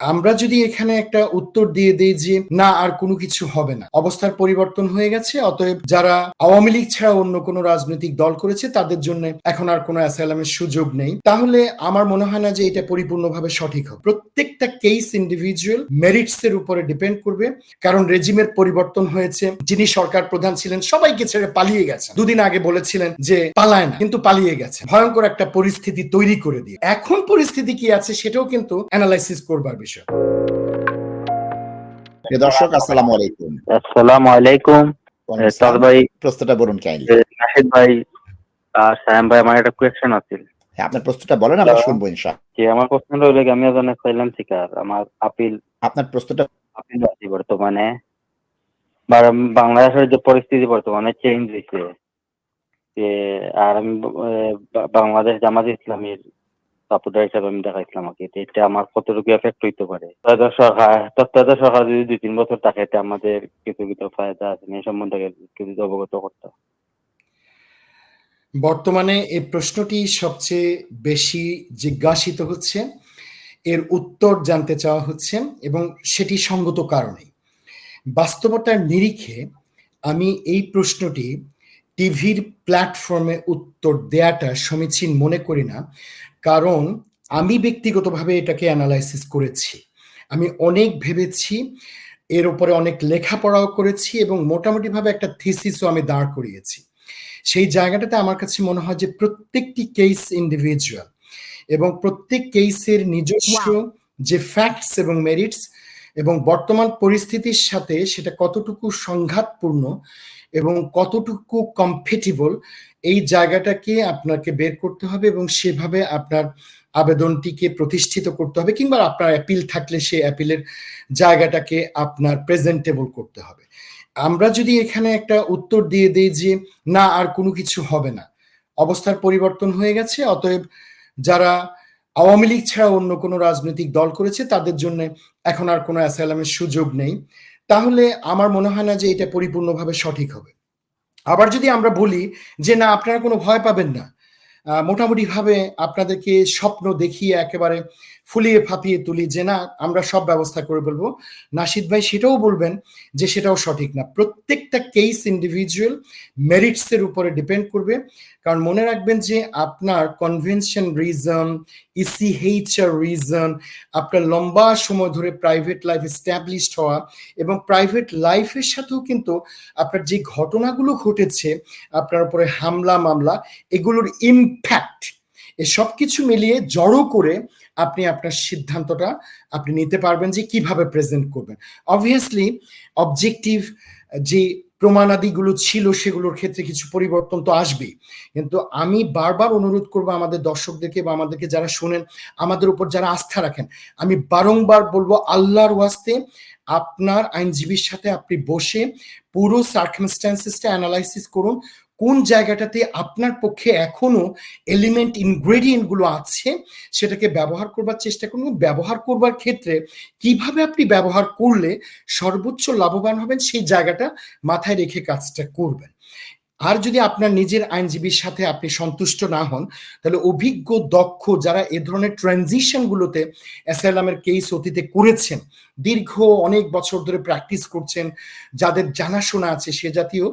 আমরা যদি এখানে একটা উত্তর দিয়ে দেই যে না, আর কোনো কিছু হবে না। অবস্থার পরিবর্তন হয়ে গেছে, অতএব যারা আওয়ামী লীগ ছাড়া অন্য কোনো রাজনৈতিক দল করেছে, তাদের জন্য এখন আর কোনো অ্যাসাইলামের সুযোগ নেই। তাহলে আমার মনে হয় না যে এটা পরিপূর্ণভাবে সঠিক হবে। প্রত্যেকটা কেস ইন্ডিভিজুয়াল মেরিটস এর উপরে ডিপেন্ড করবে, কারণ রেজিমের পরিবর্তন হয়েছে, যিনি সরকার প্রধান ছিলেন, সবাইকে ছেড়ে পালিয়ে গেছেন। দুদিন আগে বলেছিলেন যে পালায় না, কিন্তু পালিয়ে গেছে ভয়ঙ্কর একটা পরিস্থিতি তৈরি করে দিয়ে। এখন পরিস্থিতি কি আছে, সেটাও কিন্তু অ্যানালাইসিস করবার বিষয় দর্শক আসসালামু আলাইকুম। আসসালামু আলাইকুম। ভাই প্রশ্নটা বলুন কাইন্ডলি নাহিদ ভাই আর সায়াম ভাই আমার একটা কোয়েশ্চেন আছে। হ্যাঁ আপনার প্রশ্নটা বলেন আমরা। শুনব ইনশাআল্লাহ। যে আমার প্রশ্ন হলো আমি শিকার আমার আপিল আপনার প্রশ্নটা আপিল আছে বর্তমানে। বাংলাদেশের যে পরিস্থিতি বর্তমানে চেঞ্জ হয়েছে যে আর আমি বাংলাদেশ জামাত ইসলামীর সাপোর্টার হিসাবে আমি দেখাইছিলাম আমাকে এটা আমার কতটুকু এফেক্ট হইতে পারে? সরকার তত্ত্বাবধায়ক সরকার যদি দুই তিন বছর থাকে এটা আমাদের কিছু কিছু ফায়দা আছে এই সম্বন্ধে কিছু অবগত করতে। বর্তমানে এই প্রশ্নটি সবচেয়ে বেশি জিজ্ঞাসিত হচ্ছে। এর উত্তর জানতে চাওয়া হচ্ছে এবং সেটি সঙ্গত কারণে। বাস্তবতার নিরিখে আমি এই প্রশ্নটি টিভির প্ল্যাটফর্মে উত্তর দেয়াটা সমীচীন মনে করি না। কারণ আমি ব্যক্তিগতভাবে এটাকে অ্যানালাইসিস করেছি। আমি অনেক ভেবেছি এর উপরে অনেক লেখাপড়াও করেছি এবং মোটামুটিভাবে একটা থিসিসও আমি দাঁড় করিয়েছি। সেই জায়গাটাতে আমার কাছে মনে হয় যে প্রত্যেকটি কেস ইন্ডিভিজুয়াল এবং প্রত্যেক কেসের নিজস্ব যে ফ্যাক্টস এবং মেরিটস এবং বর্তমান পরিস্থিতির সাথে সেটা কতটুকু সংঘাতপূর্ণ এবং কতটুকু কম্পেটিবল এই জায়গাটাকে আপনাকে বের করতে হবে এবং সেভাবে আপনার আবেদনটিকে প্রতিষ্ঠিত করতে হবে কিংবা আপনার অ্যাপিল থাকলে সেই অ্যাপিলের জায়গাটাকে আপনার প্রেজেন্টেবল করতে হবে। আমরা যদি এখানে একটা উত্তর দিয়ে দিই যে, না, আর কোনো কিছু হবে না। অবস্থার পরিবর্তন হয়ে গেছে, অতএব যারা আওয়ামী লীগ ছাড়া অন্য কোনো রাজনৈতিক দল করেছে, তাদের জন্য এখন আর কোনো অ্যাসাইলামের সুযোগ নেই। তাহলে আমার মনে হয় না যে এটা পরিপূর্ণভাবে সঠিক হবে। আবার যদি আমরা বলি যে না, আপনারা কোনো ভয় পাবেন না। মোটামুটিভাবে আপনাদেরকে স্বপ্ন দেখিয়ে একেবারে ফুলিয়ে ফাঁপিয়ে তুলি যে না, আমরা সব ব্যবস্থা করে বলব নাসিদ ভাই সেটাও বলবেন যে সেটাও সঠিক না। প্রত্যেকটা কেস ইন্ডিভিজুয়াল মেরিটসের উপরে ডিপেন্ড করবে। কারণ মনে রাখবেন যে আপনার কনভেনশন রিজন ইসিহেইচআর রিজন আপনার লম্বা সময় ধরে প্রাইভেট লাইফ এস্টাবলিশড হওয়া এবং প্রাইভেট লাইফের সাথেও কিন্তু আপনার যে ঘটনাগুলো ঘটেছে, আপনার উপরে হামলা মামলা এগুলোর ইমপ্যাক্ট এ সব কিছু মিলিয়ে জড়ো করে আপনি আপনার সিদ্ধান্তটা আপনি নিতে পারবেন যে কীভাবে প্রেজেন্ট করবেন। অবভিয়াসলি অবজেক্টিভ যে প্রমাণাদিগুলো ছিল সেগুলোর ক্ষেত্রে কিছু পরিবর্তন তো আসবেই। কিন্তু আমি বারবার অনুরোধ করব আমাদের দর্শকদেরকে বা আমাদেরকে যারা শোনেন, আমাদের উপর যারা আস্থা রাখেন, আমি বারংবার বলব আল্লাহর ওয়াস্তে আপনার আইনজীবীর সাথে আপনি বসে পুরো সার্কমস্ট্যান্সেসটা অ্যানালাইসিস করুন কোন জায়গাটাতে আপনার পক্ষে এখনও এলিমেন্ট ইনগ্রেডিয়েন্টগুলো আছে, সেটাকে ব্যবহার করবার চেষ্টা করুন ব্যবহার করবার ক্ষেত্রে কীভাবে আপনি ব্যবহার করলে সর্বোচ্চ লাভবান হবেন সেই জায়গাটা মাথায় রেখে কাজটা করবেন। আর যদি আপনার নিজের আইনজীবীর সাথে আপনি সন্তুষ্ট না হন, তাহলে অভিজ্ঞ, দক্ষ যারা এ ধরনের ট্রানজিশনগুলোতে অ্যাসাইলামের কেস অতীতে করেছেন দীর্ঘ অনেক বছর ধরে প্র্যাকটিস করছেন, যাদের জানাশোনা আছে সে জাতীয়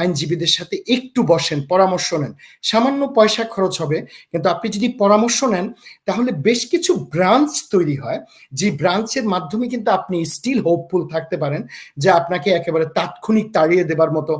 আইনজীবীদের সাথে একটু বসেন, পরামর্শ নেন। সামান্য পয়সা খরচ হবে, কিন্তু আপনি যদি পরামর্শ নেন, তাহলে বেশ কিছু ব্রাঞ্চ তৈরি হয়। যে ব্রাঞ্চের মাধ্যমে কিন্তু আপনি স্টিল হোপফুল থাকতে পারেন যে আপনাকে একেবারে তাৎক্ষণিক তাড়িয়ে দেবার মতো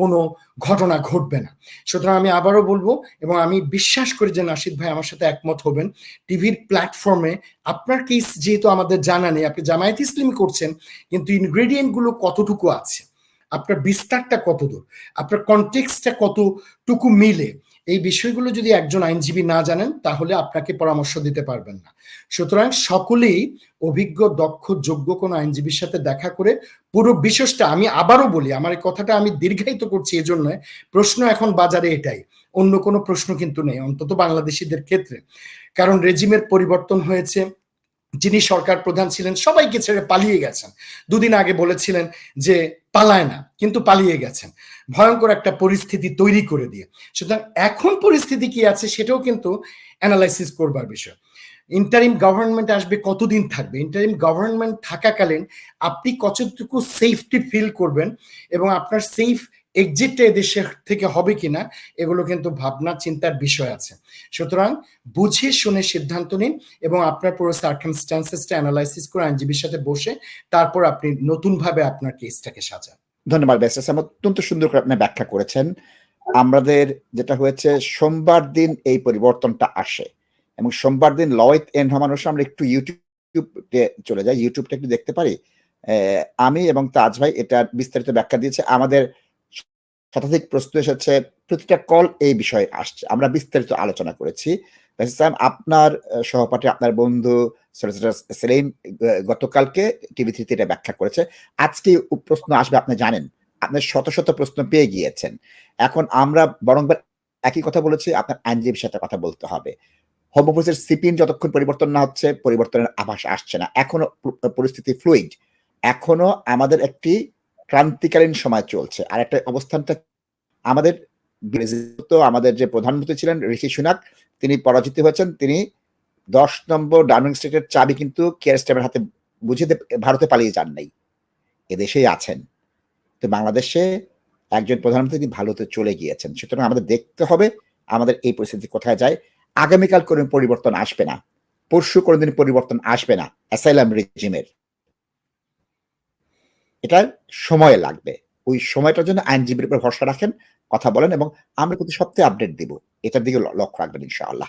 কোনো ঘটনা ঘটবে না। সুতরাং আমি আবারও বলব এবং আমি বিশ্বাস করি যে নাসিদ ভাই আমার সাথে একমত হবেন। টিভির প্ল্যাটফর্মে আপনার কেস যেহেতু আমাদের জানা নেই, আপনি জামায়াত ইসলামী করছেন, কিন্তু ইনগ্রেডিয়েন্টগুলো কতটুকু আছে? আপনার বিস্তারটা কতদূর? আপনার কনটেক্সটটা কতটুকু মিলে? এই বিষয়গুলো যদি একজন আইনজীবী না জানেন, তাহলে আপনাকে পরামর্শ দিতে পারবেন না। সুতরাং সকলেই অভিজ্ঞ, দক্ষ, যোগ্য কোনো আইনজীবীর সাথে দেখা করে পুরো বিষয়টা আমি আবারও বলি, আমার এই কথাটা আমি দীর্ঘায়িত করছি এজন্য, প্রশ্ন এখন বাজারে এটাই, অন্য কোনো প্রশ্ন কিন্তু নেই, অন্তত বাংলাদেশিদের ক্ষেত্রে। কারণ রেজিমের পরিবর্তন হয়েছে যিনি সরকার প্রধান ছিলেন, সবাইকে ছেড়ে পালিয়ে গেছেন। দুদিন আগে বলেছিলেন যে পালায় না, কিন্তু পালিয়ে গেছেন। ভয়ঙ্কর একটা পরিস্থিতি তৈরি করে দিয়ে। সুতরাং এখন পরিস্থিতি কি আছে সেটাও কিন্তু অ্যানালাইসিস করবার বিষয়। ইন্টারিম গভর্নমেন্ট আসবে কতদিন থাকবে? ইন্টারিম গভর্নমেন্ট থাকাকালীন আপনি কতটুকু সেফটি ফিল করবেন এবং আপনার সেফ এক্সিটটা এদেশের থেকে হবে কিনা, এগুলো কিন্তু ভাবনা, চিন্তার বিষয় আছে। সুতরাং বুঝে, শুনে সিদ্ধান্ত নিন এবং আপনার পুরো সার্কামস্টান্সেসটা অ্যানালাইসিস করে আইনজীবীর সাথে বসে তারপর আপনি নতুনভাবে আপনার কেসটাকে সাজান। ধন্যবাদ সাহেব। অত্যন্ত সুন্দর করে আপনি ব্যাখ্যা করেছেন। আমাদের যেটা হয়েছে, সোমবার দিন এই পরিবর্তনটা আসে এবং সোমবার দিন লয়েত এন রহমানুর আমরা একটু ইউটিউবে চলে যাই। ইউটিউবটা একটু দেখতে পারি? আমি এবং তাজ ভাই এটা বিস্তারিত ব্যাখ্যা দিয়েছে। আমাদের শতাধিক প্রশ্ন এসেছে, প্রতিটা কল এই বিষয়ে আসছে। আমরা বিস্তারিত আলোচনা করেছি। আপনার সহপাঠী, আপনার বন্ধু সেলিম গতকালকে টিভি থ্রিতে এটা ব্যাখ্যা করেছে। আজকে প্রশ্ন আসবে, আপনি জানেন, আপনি শত শত প্রশ্ন পেয়ে গিয়েছেন। এখন আমরা বরং একই কথা বলেছি, আপনার আইনজীবীর সাথে কথা বলতে হবে। হোম অফিসের সিপিএন যতক্ষণ পরিবর্তন না হচ্ছে, পরিবর্তনের আভাস আসছে না। এখনও পরিস্থিতি ফ্লুইড এখনও আমাদের একটি ক্রান্তিকালীন সময় চলছে। আর একটা অবস্থানটা আমাদের আমাদের যে প্রধানমন্ত্রী ছিলেন ঋষি সুনাক, তিনি পরাজিত হয়েছেন। তিনি দশ নম্বর ডাউনিং স্ট্রিটের চাবি কিন্তু কেয়ার স্টেমের হাতে বুঝে দিয়ে ভারতে পালিয়ে যান নাই। এদেশেই আছেন। তো বাংলাদেশে একজন প্রধানমন্ত্রী তিনি ভারতে চলে গিয়েছেন। সুতরাং আমাদের দেখতে হবে আমাদের এই পরিস্থিতি কোথায় যায়। আগামীকাল কোনো পরিবর্তন আসবে না। পরশু কোনোদিন পরিবর্তন আসবে না। অ্যাসাইলাম রেজিমের। এটা সময় লাগবে। ওই সময়টার জন্য আইনজীবীর উপর ভরসা রাখেন, কথা বলেন এবং আমরা প্রতি সপ্তাহে আপডেট দিব। এটার দিকে লক্ষ্য রাখবেন ইনশাআল্লাহ।